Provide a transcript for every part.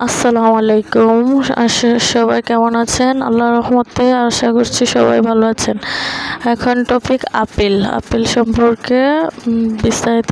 আসসালামু আলাইকুম সবাই কেমন আছেন? আল্লাহ রহমতে আশা করছি সবাই ভালো আছেন। এখন টপিক আপিল। আপিল সম্পর্কে বিস্তারিত।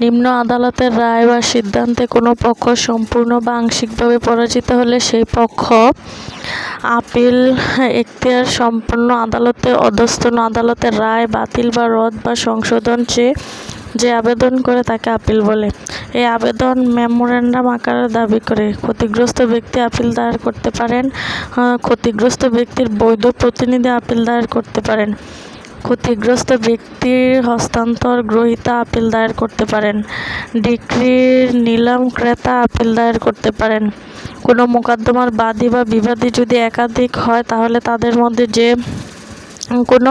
নিম্ন আদালতের রায় বা সিদ্ধান্তে কোনো পক্ষ সম্পূর্ণ বা আংশিকভাবে পরাজিত হলে সেই পক্ষ আপিল এখতিয়ার সম্পন্ন আদালতে অধস্তন আদালতের রায় বাতিল বা রদ বা সংশোধন চেয়ে যে আবেদন করে তাকে আপিল বলে। এই আবেদন মেমোরেন্ডাম আকারে দাবি করে। ক্ষতিগ্রস্ত ব্যক্তি আপিল দায়ের করতে পারেন ক্ষতিগ্রস্ত ব্যক্তির বৈধ প্রতিনিধি আপিল দায়ের করতে পারেন। ক্ষতিগ্রস্ত ব্যক্তির হস্তান্তর গ্রহীতা আপিল দায়ের করতে পারেন। ডিক্রির নিলাম ক্রেতা আপিল দায়ের করতে পারেন। কোনো মোকদ্দমার বাদী বা বিবাদী যদি একাধিক হয়, তাহলে তাদের মধ্যে যে কোনো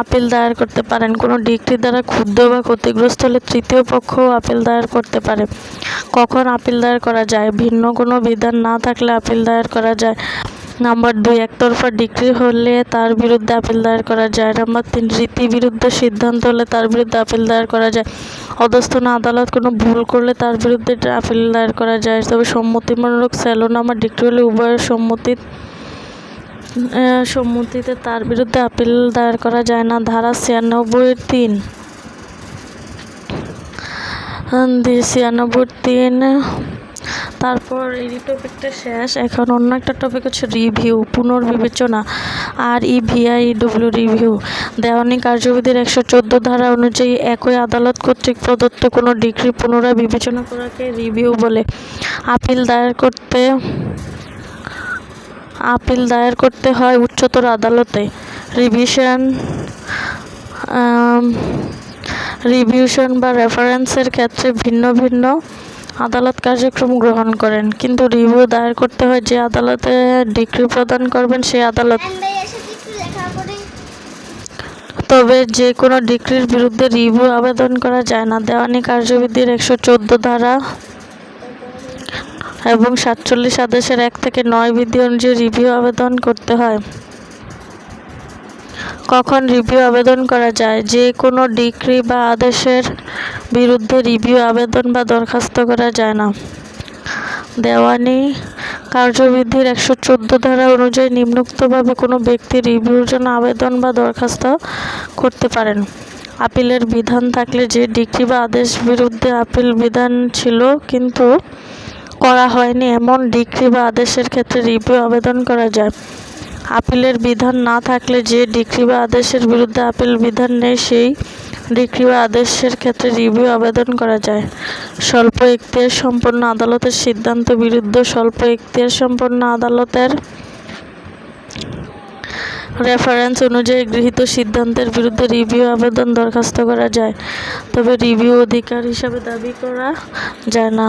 আপিল দায়ের করতে পারেন, কোনো ডিগ্রি দ্বারা ক্ষুব্ধ বা ক্ষতিগ্রস্ত হলে তৃতীয় পক্ষও আপিল দায়ের করতে পারে। কখন আপিল দায়ের করা যায়? ভিন্ন কোনো বিধান না থাকলে আপিল দায়ের করা যায়। নাম্বার দুই, একতরফা ডিগ্রি হলে তার বিরুদ্ধে আপিল দায়ের করা যায়। নাম্বার তিন রীতি বিরুদ্ধে সিদ্ধান্ত হলে তার বিরুদ্ধে আপিল দায়ের করা যায়। অধস্থন আদালত কোনো ভুল করলে তার বিরুদ্ধে আপিল দায়ের করা যায়। তবে সম্মতিমূলক স্যালোনামা ডিগ্রি হলে উভয়ের সম্মতি সম্মতিতে তার বিরুদ্ধে আপিল দায়ের করা যায় না। ধারা ছিয়ানব্বই তিন। ছিয়ানব্বই তিন। তারপর এই টপিকটা শেষ। এখন অন্য একটা টপিক হচ্ছে review পুনর্বিবেচনা R E V I W review দেওয়ানি কার্যবিধির একশো চোদ্দ ধারা অনুযায়ী একই আদালত কর্তৃক প্রদত্ত কোনো ডিগ্রি পুনরায় বিবেচনা করাকে রিভিউ বলে আপিল দায়ের করতে আপিল দায়ের করতে হয় উচ্চতর আদালতে। রিভিশন রিভিউশন বা রেফারেন্সের ক্ষেত্রে ভিন্ন ভিন্ন আদালত কার্যক্রম গ্রহণ করেন কিন্তু রিভিউ দায়ের করতে হয় যে আদালতে ডিগ্রি প্রদান করবেন সেই আদালত। তবে যে কোনো ডিগ্রির বিরুদ্ধে রিভিউ আবেদন করা যায় না। দেওয়ানি কার্যবিধির একশো চোদ্দ ধারা এবং সাতচল্লিশ আদেশের এক থেকে নয় বিধি অনুযায়ী রিভিউ আবেদন করতে হয়। কখন রিভিউ আবেদন করা যায়? যে কোনো ডিগ্রি বা আদেশের বিরুদ্ধে রিভিউ আবেদন বা দরখাস্ত করা যায় না। দেওয়ানি কার্যবিধির একশো চোদ্দ ধারা অনুযায়ী নিম্নোক্তভাবে কোনো ব্যক্তি রিভিউর জন্য আবেদন বা দরখাস্ত করতে পারেন। আপিলের বিধান থাকলে যে ডিগ্রি বা আদেশ বিরুদ্ধে আপিল বিধান ছিল, কিন্তু করা হয়নি, এমন ডিগ্রি বা আদেশের ক্ষেত্রে রিভিউ আবেদন করা যায়। আপিলের বিধান না থাকলে যে ডিগ্রি বা আদেশের বিরুদ্ধে আপিল বিধান নেই, সেই ডিগ্রি বা আদেশের ক্ষেত্রে রিভিউ আবেদন করা যায়। স্বল্প এখতিয়ার সম্পন্ন আদালতের সিদ্ধান্ত বিরুদ্ধে স্বল্প এখতিয়ার সম্পন্ন আদালতের রেফারেন্স অনুযায়ী গৃহীত সিদ্ধান্তের বিরুদ্ধে রিভিউ আবেদন দরখাস্ত করা যায়, তবে রিভিউ অধিকার হিসাবে দাবি করা যায় না।